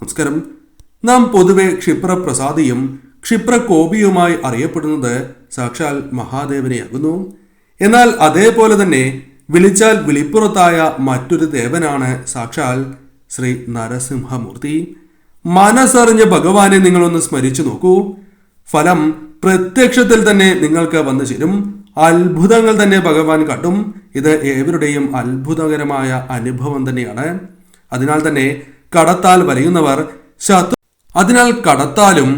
നമസ്കാരം നാം പൊതുവെ ക്ഷിപ്രപ്രസാദിയും ക്ഷിപ്രകോപിയുമായി അറിയപ്പെടുന്നത് സാക്ഷാൽ മഹാദേവനെയാകുന്നു. എന്നാൽ അതേപോലെ തന്നെ വിളിച്ചാൽ വിളിപ്പുറത്തായ മറ്റൊരു ദേവനാണ് സാക്ഷാൽ ശ്രീ നരസിംഹമൂർത്തി. മനസ്സറിഞ്ഞ ഭഗവാനെ നിങ്ങളൊന്ന് സ്മരിച്ചു നോക്കൂ. ഫലം പ്രത്യക്ഷത്തിൽ തന്നെ നിങ്ങൾക്ക് വന്നു ചേരും. അത്ഭുതങ്ങൾ തന്നെ ഭഗവാൻ കാട്ടും. ഇത് ഏവരുടെയും അത്ഭുതകരമായ അനുഭവം തന്നെയാണ്. അതിനാൽ തന്നെ കടത്താൽ വലയുന്നവർ ശത്രു അതിനാൽ കടത്താലും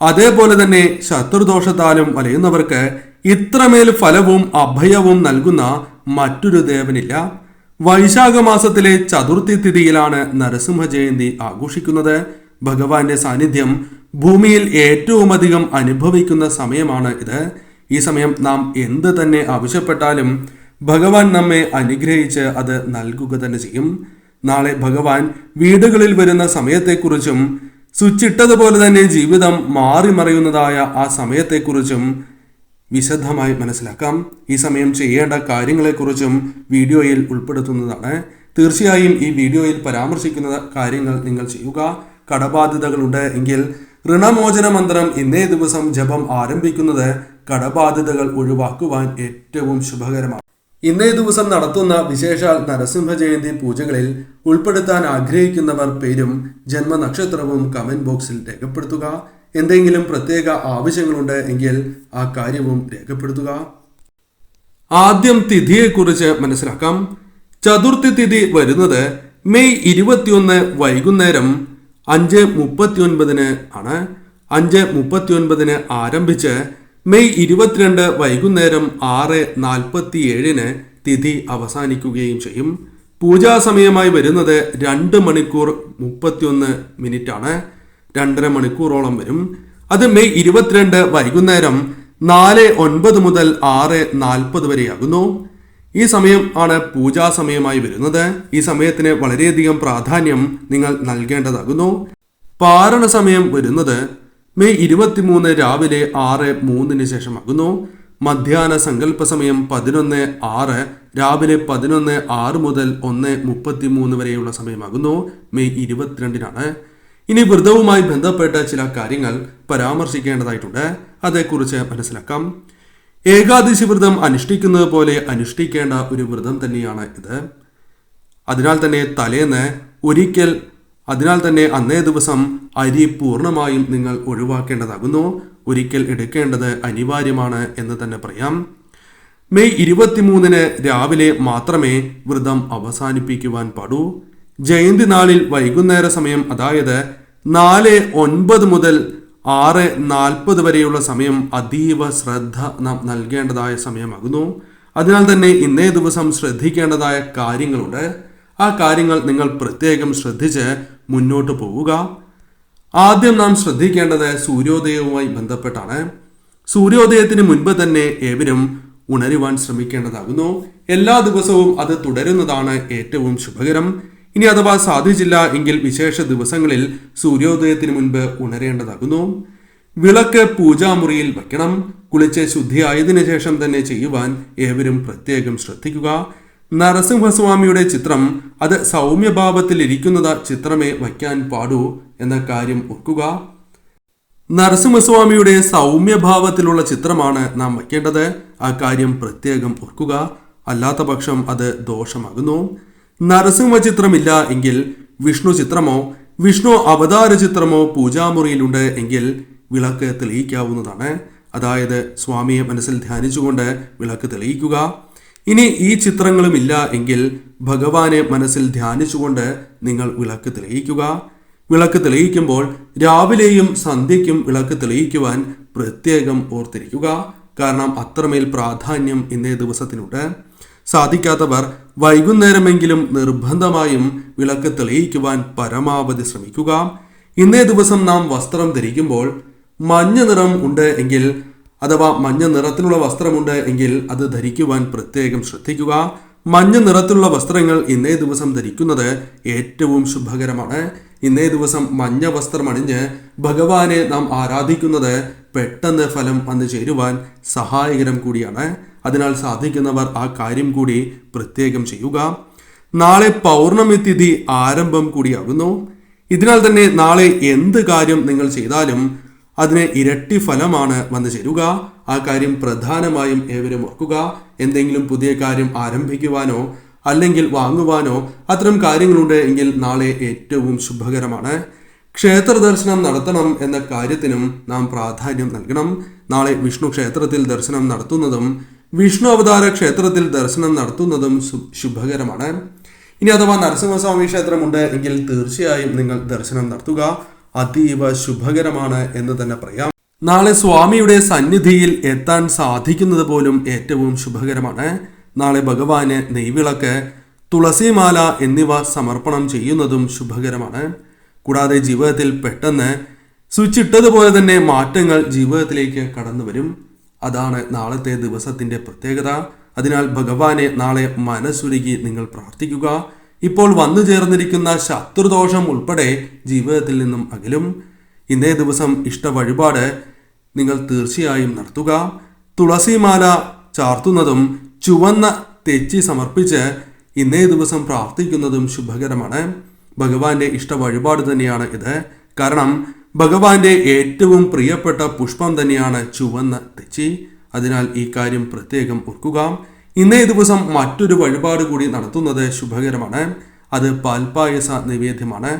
അതേപോലെ തന്നെ ശത്രുദോഷത്താലും വലയുന്നവർക്ക് ഇത്രമേൽ ഫലവും അഭയവും നൽകുന്ന മറ്റൊരു ദേവനില്ല. വൈശാഖ മാസത്തിലെ ചതുർത്ഥി തിഥിയിലാണ് നരസിംഹ ജയന്തി ആഘോഷിക്കുന്നത്. ഭഗവാന്റെ സാന്നിധ്യം ഭൂമിയിൽ ഏറ്റവും അധികം അനുഭവിക്കുന്ന സമയമാണ് ഇത്. ഈ സമയം നാം എന്ത് തന്നെ ആവശ്യപ്പെട്ടാലും ഭഗവാൻ നമ്മെ അനുഗ്രഹിച്ച് അത് നൽകുക തന്നെ ചെയ്യും. നാളെ ഭഗവാൻ വീടുകളിൽ വരുന്ന സമയത്തെക്കുറിച്ചും സ്വിച്ചിട്ടതുപോലെ തന്നെ ജീവിതം മാറി മറിയുന്നതായ ആ സമയത്തെക്കുറിച്ചും വിശദമായി മനസ്സിലാക്കാം. ഈ സമയം ചെയ്യേണ്ട കാര്യങ്ങളെക്കുറിച്ചും വീഡിയോയിൽ ഉൾപ്പെടുത്തുന്നതാണ്. തീർച്ചയായും ഈ വീഡിയോയിൽ പരാമർശിക്കുന്ന കാര്യങ്ങൾ നിങ്ങൾ ചെയ്യുക. കടബാധ്യതകളുണ്ട് എങ്കിൽ ഋണമോചന മന്ത്രം ഇന്നേ ദിവസം ജപം ആരംഭിക്കുന്നത് കടബാധ്യതകൾ ഒഴിവാക്കുവാൻ ഏറ്റവും ശുഭകരമാണ്. ഇന്നേ ദിവസം നടത്തുന്ന വിശേഷാൽ നരസിംഹ ജയന്തി പൂജകളിൽ ഉൾപ്പെടുത്താൻ ആഗ്രഹിക്കുന്നവർ പേരും ജന്മനക്ഷത്രവും കമന്റ് ബോക്സിൽ രേഖപ്പെടുത്തുക. എന്തെങ്കിലും പ്രത്യേക ആവശ്യങ്ങളുണ്ട് എങ്കിൽ ആ കാര്യവും രേഖപ്പെടുത്തുക. ആദ്യം തിഥിയെക്കുറിച്ച് മനസ്സിലാക്കാം. ചതുർത്ഥി തിഥി വരുന്നത് മെയ് ഇരുപത്തിയൊന്ന് വൈകുന്നേരം അഞ്ച് മുപ്പത്തിയൊൻപതിന് ആണ്. അഞ്ച് മുപ്പത്തിയൊൻപതിന് ആരംഭിച്ച് മെയ് ഇരുപത്തിരണ്ട് വൈകുന്നേരം ആറ് നാൽപ്പത്തിയേഴിന് തിഥി അവസാനിക്കുകയും ചെയ്യും. പൂജാ സമയമായി വരുന്നത് രണ്ട് മണിക്കൂർ മുപ്പത്തിയൊന്ന് മിനിറ്റ് ആണ് രണ്ടര മണിക്കൂറോളം വരും. അത് മെയ് ഇരുപത്തിരണ്ട് വൈകുന്നേരം നാല് ഒൻപത് മുതൽ ആറ് നാൽപ്പത് വരെയാകുന്നു. ഈ സമയം ആണ് പൂജാ സമയമായി വരുന്നത്. ഈ സമയത്തിന് വളരെയധികം പ്രാധാന്യം നിങ്ങൾ നൽകേണ്ടതാകുന്നു. പാരണ സമയം വരുന്നത് മെയ് ഇരുപത്തിമൂന്ന് രാവിലെ ആറ് മൂന്നിന് ശേഷമാകുന്നു. മധ്യാഹ്ന സങ്കല്പ സമയം പതിനൊന്ന് ആറ് രാവിലെ പതിനൊന്ന് ആറ് മുതൽ ഒന്ന് മുപ്പത്തി മൂന്ന് വരെയുള്ള സമയമാകുന്നു. മെയ് ഇരുപത്തിരണ്ടിനാണ്. ഇനി വ്രതവുമായി ബന്ധപ്പെട്ട ചില കാര്യങ്ങൾ പരാമർശിക്കേണ്ടതായിട്ടുണ്ട്. അതേക്കുറിച്ച് മനസ്സിലാക്കാം. ഏകാദശി വ്രതം അനുഷ്ഠിക്കുന്നത് പോലെ അനുഷ്ഠിക്കേണ്ട ഒരു വ്രതം തന്നെയാണ് ഇത്. അതിനാൽ തന്നെ തലേന്ന് ഒരിക്കൽ അതിനാൽ തന്നെ അന്നേ ദിവസം അരി പൂർണമായും നിങ്ങൾ ഒഴിവാക്കേണ്ടതാകുന്നു. ഒരിക്കൽ എടുക്കേണ്ടത് അനിവാര്യമാണ് എന്ന് തന്നെ പറയാം. മെയ് ഇരുപത്തിമൂന്നിന് രാവിലെ മാത്രമേ വ്രതം അവസാനിപ്പിക്കുവാൻ പാടൂ. ജയന്തി നാളിൽ വൈകുന്നേര സമയം അതായത് നാല് ഒൻപത് മുതൽ ആറ് നാൽപ്പത് വരെയുള്ള സമയം അതീവ ശ്രദ്ധ നാം നൽകേണ്ടതായ സമയമാകുന്നു. അതിനാൽ തന്നെ ഇന്നേ ദിവസം ശ്രദ്ധിക്കേണ്ടതായ കാര്യങ്ങളുണ്ട്. ആ കാര്യങ്ങൾ നിങ്ങൾ പ്രത്യേകം ശ്രദ്ധിച്ച് മുന്നോട്ട് പോവുക. ആദ്യം നാം ശ്രദ്ധിക്കേണ്ടത് സൂര്യോദയവുമായി ബന്ധപ്പെട്ടാണ്. സൂര്യോദയത്തിന് മുൻപ് തന്നെ ഏവരും ഉണരുവാൻ ശ്രമിക്കേണ്ടതാകുന്നു. എല്ലാ ദിവസവും അത് തുടരുന്നതാണ് ഏറ്റവും ശുഭകരം. ഇനി അഥവാ സാധിച്ചില്ല എങ്കിൽ വിശേഷ ദിവസങ്ങളിൽ സൂര്യോദയത്തിന് മുൻപ് ഉണരേണ്ടതാകുന്നു. വിളക്ക് പൂജാമുറിയിൽ വയ്ക്കണം. കുളിച്ച് ശുദ്ധിയായതിനു ശേഷം തന്നെ ചെയ്യുവാൻ ഏവരും പ്രത്യേകം ശ്രദ്ധിക്കുക. നരസിംഹസ്വാമിയുടെ ചിത്രം അത് സൗമ്യഭാവത്തിലിരിക്കുന്നത് ചിത്രമേ വയ്ക്കാൻ പാടൂ എന്ന കാര്യം ഓർക്കുക. നരസിംഹസ്വാമിയുടെ സൗമ്യഭാവത്തിലുള്ള ചിത്രമാണ് നാം വയ്ക്കേണ്ടത്. ആ കാര്യം പ്രത്യേകം ഓർക്കുക. അല്ലാത്ത പക്ഷം അത് ദോഷമാകുന്നു. നരസിംഹ ചിത്രമില്ല എങ്കിൽ വിഷ്ണു ചിത്രമോ വിഷ്ണു അവതാര ചിത്രമോ പൂജാമുറിയിലുണ്ട് എങ്കിൽ വിളക്ക് തെളിയിക്കാവുന്നതാണ്. അതായത് സ്വാമിയെ മനസ്സിൽ ധ്യാനിച്ചുകൊണ്ട് വിളക്ക് തെളിയിക്കുക. ഇനി ഈ ചിത്രങ്ങളും ഇല്ല എങ്കിൽ ഭഗവാനെ മനസ്സിൽ ധ്യാനിച്ചുകൊണ്ട് നിങ്ങൾ വിളക്ക് തെളിയിക്കുക. വിളക്ക് തെളിയിക്കുമ്പോൾ രാവിലെയും സന്ധ്യയ്ക്കും വിളക്ക് തെളിയിക്കുവാൻ പ്രത്യേകം ഓർത്തിരിക്കുക. കാരണം അത്രമേൽ പ്രാധാന്യം ഇന്നേ ദിവസത്തിനുണ്ട്. സാധിക്കാത്തവർ വൈകുന്നേരമെങ്കിലും നിർബന്ധമായും വിളക്ക് തെളിയിക്കുവാൻ പരമാവധി ശ്രമിക്കുക. ഇന്നേ ദിവസം നാം വസ്ത്രം ധരിക്കുമ്പോൾ മഞ്ഞ നിറം ഉണ്ട് എങ്കിൽ അഥവാ മഞ്ഞ നിറത്തിലുള്ള വസ്ത്രമുണ്ട് എങ്കിൽ അത് ധരിക്കുവാൻ പ്രത്യേകം ശ്രദ്ധിക്കുക. മഞ്ഞ നിറത്തിലുള്ള വസ്ത്രങ്ങൾ ഇന്നേ ദിവസം ധരിക്കുന്നത് ഏറ്റവും ശുഭകരമാണ്. ഇന്നേ ദിവസം മഞ്ഞ വസ്ത്രം അണിഞ്ഞ് ഭഗവാനെ നാം ആരാധിക്കുന്നത് പെട്ടെന്ന് ഫലം വന്നു ചേരുവാൻ സഹായകരം കൂടിയാണ്. അതിനാൽ സാധിക്കുന്നവർ ആ കാര്യം കൂടി പ്രത്യേകം ചെയ്യുക. നാളെ പൗർണമി തിഥി ആരംഭം കൂടിയാകുന്നു. ഇതിനാൽ തന്നെ നാളെ എന്ത് കാര്യം നിങ്ങൾ ചെയ്താലും അതിന് ഇരട്ടി ഫലമാണ് വന്നു ചേരുക. ആ കാര്യം പ്രധാനമായും ഏവരും ഓർക്കുക. എന്തെങ്കിലും പുതിയ കാര്യം ആരംഭിക്കുവാനോ അല്ലെങ്കിൽ വാങ്ങുവാനോ അത്തരം കാര്യങ്ങളുണ്ട് എങ്കിൽ നാളെ ഏറ്റവും ശുഭകരമാണ്. ക്ഷേത്ര ദർശനം നടത്തണം എന്ന കാര്യത്തിനും നാം പ്രാധാന്യം നൽകണം. നാളെ വിഷ്ണു ക്ഷേത്രത്തിൽ ദർശനം നടത്തുന്നതും വിഷ്ണു അവതാര ക്ഷേത്രത്തിൽ ദർശനം നടത്തുന്നതും ശുഭകരമാണ്. ഇനി അഥവാ നരസിംഹസ്വാമി ക്ഷേത്രമുണ്ട് എങ്കിൽ തീർച്ചയായും നിങ്ങൾ ദർശനം നടത്തുക. അതീവ ശുഭകരമാണ് എന്ന് തന്നെ പറയാം. നാളെ സ്വാമിയുടെ സന്നിധിയിൽ എത്താൻ സാധിക്കുന്നത് പോലും ഏറ്റവും ശുഭകരമാണ്. നാളെ ഭഗവാന് നെയ്വിളക്ക് തുളസിമാല എന്നിവ സമർപ്പണം ചെയ്യുന്നതും ശുഭകരമാണ്. കൂടാതെ ജീവിതത്തിൽ പെട്ടെന്ന് സ്വിച്ച് ഇട്ടതുപോലെ തന്നെ മാറ്റങ്ങൾ ജീവിതത്തിലേക്ക് കടന്നു വരും. അതാണ് നാളത്തെ ദിവസത്തിന്റെ പ്രത്യേകത. അതിനാൽ ഭഗവാനെ നാളെ മനസ്സുരുകി നിങ്ങൾ പ്രാർത്ഥിക്കുക. ഇപ്പോൾ വന്നു ചേർന്നിരിക്കുന്ന ശത്രുദോഷം ഉൾപ്പെടെ ജീവിതത്തിൽ നിന്നും അകലും. ഇന്നേ ദിവസം ഇഷ്ട വഴിപാട് നിങ്ങൾ തീർച്ചയായും നടത്തുക. തുളസിമാല ചാർത്തുന്നതും ചുവന്ന തെച്ചി സമർപ്പിച്ച് ഇന്നേ ദിവസം പ്രാർത്ഥിക്കുന്നതും ശുഭകരമാണ്. ഭഗവാന്റെ ഇഷ്ട വഴിപാട് തന്നെയാണ് ഇത്. കാരണം ഭഗവാന്റെ ഏറ്റവും പ്രിയപ്പെട്ട പുഷ്പം തന്നെയാണ് ചുവന്ന തെച്ചി. അതിനാൽ ഈ കാര്യം പ്രത്യേകം ഓർക്കുക. ഇന്നേ ദിവസം മറ്റൊരു വഴിപാട് കൂടി നടത്തുന്നത് ശുഭകരമാണ്. അത് പാൽപായസ നിവേദ്യമാണ്.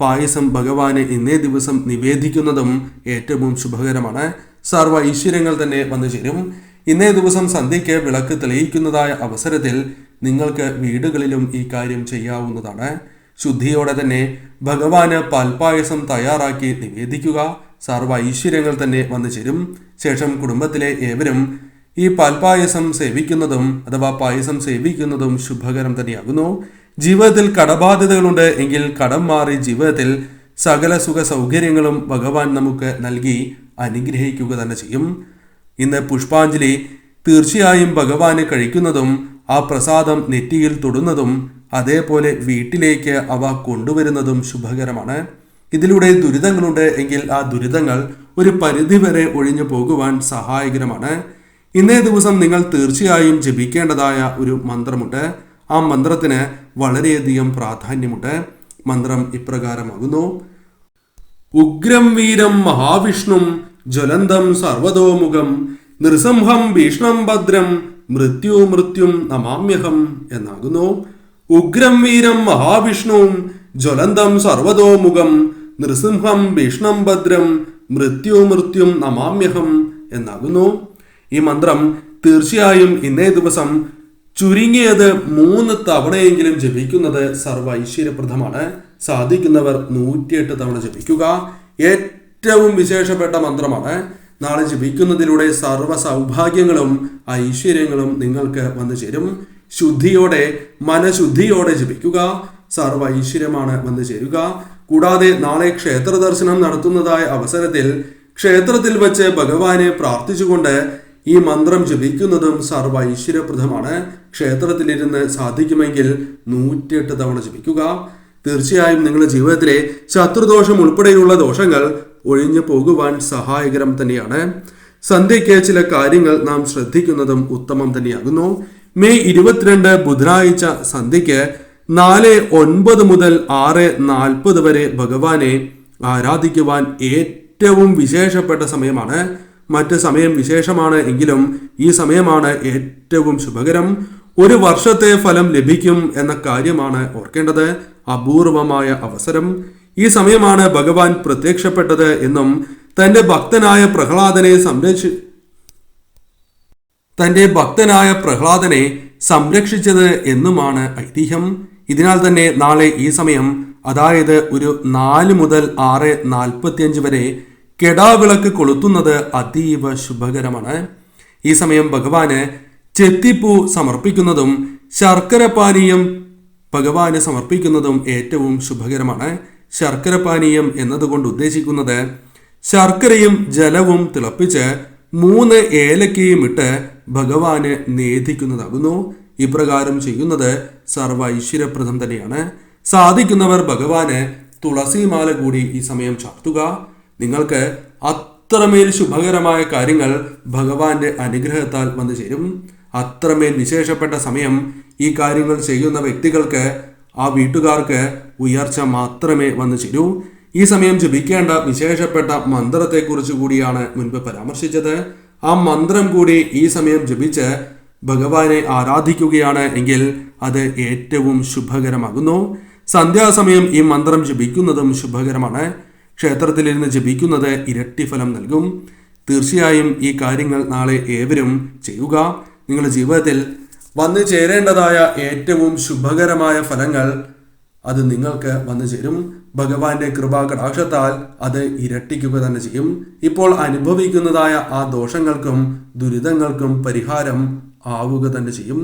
പായസം ഭഗവാനെ ഇന്നേ ദിവസം നിവേദിക്കുന്നതും ഏറ്റവും ശുഭകരമാണ്. സർവ ഐശ്വര്യങ്ങൾ തന്നെ വന്നു ചേരും. ഇന്നേ ദിവസം സന്ധ്യയ്ക്ക് വിളക്ക് തെളിയിക്കുന്നതായ അവസരത്തിൽ നിങ്ങൾക്ക് വീടുകളിലും ഈ കാര്യം ചെയ്യാവുന്നതാണ്. ശുദ്ധിയോടെ തന്നെ ഭഗവാന് പാൽപായസം തയ്യാറാക്കി നിവേദിക്കുക സർവ ഐശ്വര്യങ്ങൾ തന്നെ വന്നു ചേരും. ശേഷം കുടുംബത്തിലെ ഏവരും ഈ പാൽപായസം സേവിക്കുന്നതും അഥവാ പായസം സേവിക്കുന്നതും ശുഭകരം തന്നെയാകുന്നു. ജീവിതത്തിൽ കടബാധ്യതകളുണ്ട് എങ്കിൽ കടം മാറി ജീവിതത്തിൽ സകല സുഖ സൗകര്യങ്ങളും ഭഗവാൻ നമുക്ക് നൽകി അനുഗ്രഹിക്കുക തന്നെ ചെയ്യും. ഇന്ന് പുഷ്പാഞ്ജലി തീർച്ചയായും ഭഗവാന് കഴിക്കുന്നതും ആ പ്രസാദം നെറ്റിയിൽ തൊടുന്നതും അതേപോലെ വീട്ടിലേക്ക് അവ കൊണ്ടുവരുന്നതും ശുഭകരമാണ്. ഇതിലൂടെ ദുരിതങ്ങളുണ്ട് എങ്കിൽ ആ ദുരിതങ്ങൾ ഒരു പരിധിവരെ ഒഴിഞ്ഞു പോകുവാൻ സഹായകരമാണ്. ഇന്നേ ദിവസം നിങ്ങൾ തീർച്ചയായും ജപിക്കേണ്ടതായ ഒരു മന്ത്രമുണ്ട്. ആ മന്ത്രത്തിന് വളരെയധികം പ്രാധാന്യമുണ്ട്. മന്ത്രം ഇപ്രകാരമാകുന്നു. ഉഗ്രം വീരം മഹാവിഷ്ണും ജ്വലന്തം സർവതോമുഖം നൃസിംഹം ഭീഷ്ണം ഭദ്രം മൃത്യു മൃത്യും നമാമ്യഹം എന്നാകുന്നു. ഉഗ്രം വീരം മഹാവിഷ്ണുവും ജ്വലന്തം സർവതോമുഖം നൃസിംഹം ഭീഷ്ണം ഭദ്രം മൃത്യു മൃത്യും നമാമ്യഹം എന്നാകുന്നു. ഈ മന്ത്രം തീർച്ചയായും ഇന്നേ ദിവസം ചുരുങ്ങിയത് മൂന്ന് തവണയെങ്കിലും ജപിക്കുന്നത് സർവ ഐശ്വര്യപ്രദമാണ്. സാധിക്കുന്നവർ നൂറ്റിയെട്ട് തവണ ജപിക്കുക. ഏറ്റവും വിശേഷപ്പെട്ട മന്ത്രമാണ്. നാളെ ജപിക്കുന്നതിലൂടെ സർവ സൗഭാഗ്യങ്ങളും ഐശ്വര്യങ്ങളും നിങ്ങൾക്ക് വന്നു ചേരും. ശുദ്ധിയോടെ മനഃശുദ്ധിയോടെ ജപിക്കുക. സർവ ഐശ്വര്യമാണ് വന്നു ചേരുക. കൂടാതെ നാളെ ക്ഷേത്ര ദർശനം നടത്തുന്നതായ അവസരത്തിൽ ക്ഷേത്രത്തിൽ വച്ച് ഭഗവാനെ പ്രാർത്ഥിച്ചുകൊണ്ട് ഈ മന്ത്രം ജപിക്കുന്നതും സർവ ഐശ്വര്യപ്രദമാണ് ക്ഷേത്രത്തിലിരുന്ന് സാധിക്കുമെങ്കിൽ നൂറ്റിയെട്ട് തവണ ജപിക്കുക. തീർച്ചയായും നിങ്ങളുടെ ജീവിതത്തിലെ ശത്രുദോഷം ഉൾപ്പെടെയുള്ള ദോഷങ്ങൾ ഒഴിഞ്ഞു പോകുവാൻ സഹായകരം തന്നെയാണ്. സന്ധ്യയ്ക്ക് ചില കാര്യങ്ങൾ നാം ശ്രദ്ധിക്കുന്നതും ഉത്തമം തന്നെയാകുന്നു. മെയ് ഇരുപത്തിരണ്ട് ബുധനാഴ്ച സന്ധ്യയ്ക്ക് നാല് ഒൻപത് മുതൽ ആറ് നാൽപ്പത് വരെ ഭഗവാനെ ആരാധിക്കുവാൻ ഏറ്റവും വിശേഷപ്പെട്ട സമയമാണ്. മറ്റ് സമയം വിശേഷമാണ് എങ്കിലും ഈ സമയമാണ് ഏറ്റവും ശുഭകരം. ഒരു വർഷത്തെ ഫലം ലഭിക്കും എന്ന കാര്യമാണ് ഓർക്കേണ്ടത്. അപൂർവമായ അവസരം. ഈ സമയമാണ് ഭഗവാൻ പ്രത്യക്ഷപ്പെട്ടത് എന്നും തന്റെ ഭക്തനായ പ്രഹ്ലാദനെ സംരക്ഷി തന്റെ ഭക്തനായ പ്രഹ്ലാദനെ സംരക്ഷിച്ചത് എന്നുമാണ് ഐതിഹ്യം. ഇതിനാൽ തന്നെ നാളെ ഈ സമയം അതായത് ഒരു നാല് മുതൽ ആറ് നാൽപ്പത്തിയഞ്ച് വരെ കെടാവിളക്ക് കൊളുത്തുന്നത് അതീവ ശുഭകരമാണ്. ഈ സമയം ഭഗവാന് ചെത്തിപ്പൂ സമർപ്പിക്കുന്നതും ശർക്കര പാനീയം ഭഗവാന് സമർപ്പിക്കുന്നതും ഏറ്റവും ശുഭകരമാണ്. ശർക്കര പാനീയം എന്നതുകൊണ്ട് ഉദ്ദേശിക്കുന്നത് ശർക്കരയും ജലവും തിളപ്പിച്ച് മൂന്ന് ഏലക്കയും ഇട്ട് ഭഗവാന് നേദിക്കുന്നതാകുന്നു. ഇപ്രകാരം ചെയ്യുന്നത് സർവ ഐശ്വര്യപ്രദം തന്നെയാണ്. സാധിക്കുന്നവർ ഭഗവാന് തുളസിമാല കൂടി ഈ സമയം ചാർത്തുക. നിങ്ങൾക്ക് അത്രമേൽ ശുഭകരമായ കാര്യങ്ങൾ ഭഗവാന്റെ അനുഗ്രഹത്താൽ വന്നു ചേരും. അത്രമേൽ വിശേഷപ്പെട്ട സമയം ഈ കാര്യങ്ങൾ ചെയ്യുന്ന വ്യക്തികൾക്ക് ആ വീട്ടുകാർക്ക് ഉയർച്ച മാത്രമേ വന്നു ചേരൂ. ഈ സമയം ജപിക്കേണ്ട വിശേഷപ്പെട്ട മന്ത്രത്തെക്കുറിച്ച് കൂടിയാണ് മുൻപ് പരാമർശിച്ചത്. ആ മന്ത്രം കൂടി ഈ സമയം ജപിച്ച് ഭഗവാനെ ആരാധിക്കുകയാണ് എങ്കിൽ അത് ഏറ്റവും ശുഭകരമാകുന്നു. സന്ധ്യാസമയം ഈ മന്ത്രം ജപിക്കുന്നതും ശുഭകരമാണ്. ക്ഷേത്രത്തിലിരുന്ന് ജപിക്കുന്നത് ഇരട്ടി ഫലം നൽകും. തീർച്ചയായും ഈ കാര്യങ്ങൾ നാളെ ഏവരും ചെയ്യുക. നിങ്ങളുടെ ജീവിതത്തിൽ വന്നു ചേരേണ്ടതായ ഏറ്റവും ശുഭകരമായ ഫലങ്ങൾ അത് നിങ്ങൾക്ക് വന്നു ചേരും. ഭഗവാന്റെ കൃപാകടാക്ഷത്താൽ അത് ഇരട്ടിക്കുക തന്നെ ചെയ്യും. ഇപ്പോൾ അനുഭവിക്കുന്നതായ ആ ദോഷങ്ങൾക്കും ദുരിതങ്ങൾക്കും പരിഹാരം ആവുക തന്നെ ചെയ്യും.